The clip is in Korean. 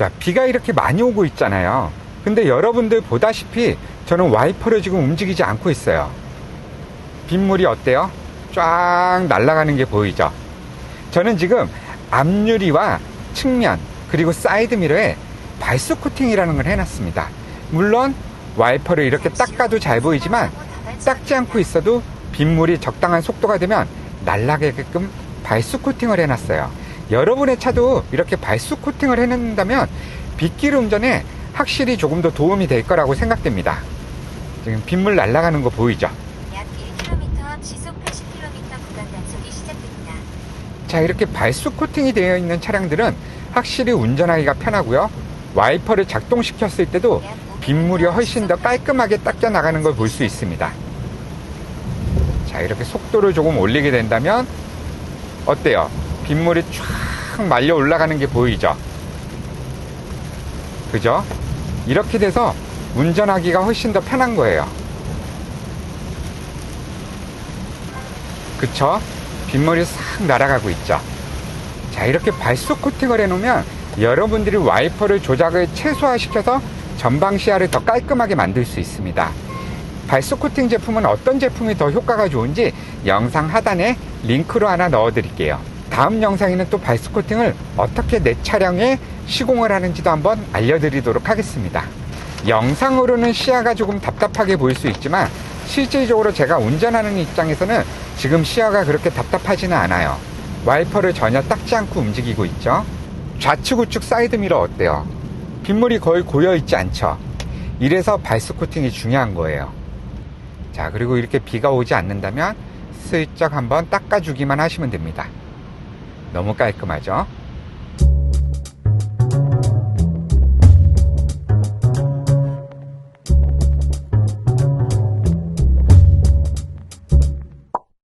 자, 비가 이렇게 많이 오고 있잖아요. 근데 여러분들 보다시피 저는 와이퍼를 지금 움직이지 않고 있어요. 빗물이 어때요? 쫙 날아가는 게 보이죠? 저는 지금 앞유리와 측면 그리고 사이드 미러에 발수 코팅이라는 걸 해놨습니다. 물론 와이퍼를 이렇게 닦아도 잘 보이지만 닦지 않고 있어도 빗물이 적당한 속도가 되면 날아가게끔 발수 코팅을 해놨어요. 여러분의 차도 이렇게 발수 코팅을 해놓는다면 빗길 운전에 확실히 조금 더 도움이 될 거라고 생각됩니다. 지금 빗물 날아가는 거 보이죠? 약 1km 시속 80km 구간 단속이 시작됩니다. 자, 이렇게 발수 코팅이 되어 있는 차량들은 확실히 운전하기가 편하고요. 와이퍼를 작동시켰을 때도 약 500m 빗물이 훨씬 더 깔끔하게 닦여 나가는 걸 볼 수 있습니다. 자, 이렇게 속도를 조금 올리게 된다면 어때요? 빗물이 쫙 말려 올라가는 게 보이죠? 그죠? 이렇게 돼서 운전하기가 훨씬 더 편한 거예요. 그쵸? 빗물이 싹 날아가고 있죠? 자, 이렇게 발수 코팅을 해놓으면 여러분들이 와이퍼를 조작을 최소화시켜서 전방 시야를 더 깔끔하게 만들 수 있습니다. 발수 코팅 제품은 어떤 제품이 더 효과가 좋은지 영상 하단에 링크로 하나 넣어 드릴게요. 다음 영상에는 또 발수 코팅을 어떻게 내 차량에 시공을 하는지도 한번 알려드리도록 하겠습니다. 영상으로는 시야가 조금 답답하게 보일 수 있지만 실질적으로 제가 운전하는 입장에서는 지금 시야가 그렇게 답답하지는 않아요. 와이퍼를 전혀 닦지 않고 움직이고 있죠. 좌측 우측 사이드 미러 어때요? 빗물이 거의 고여 있지 않죠. 이래서 발수 코팅이 중요한 거예요. 자, 그리고 이렇게 비가 오지 않는다면 슬쩍 한번 닦아주기만 하시면 됩니다. 너무 깔끔하죠?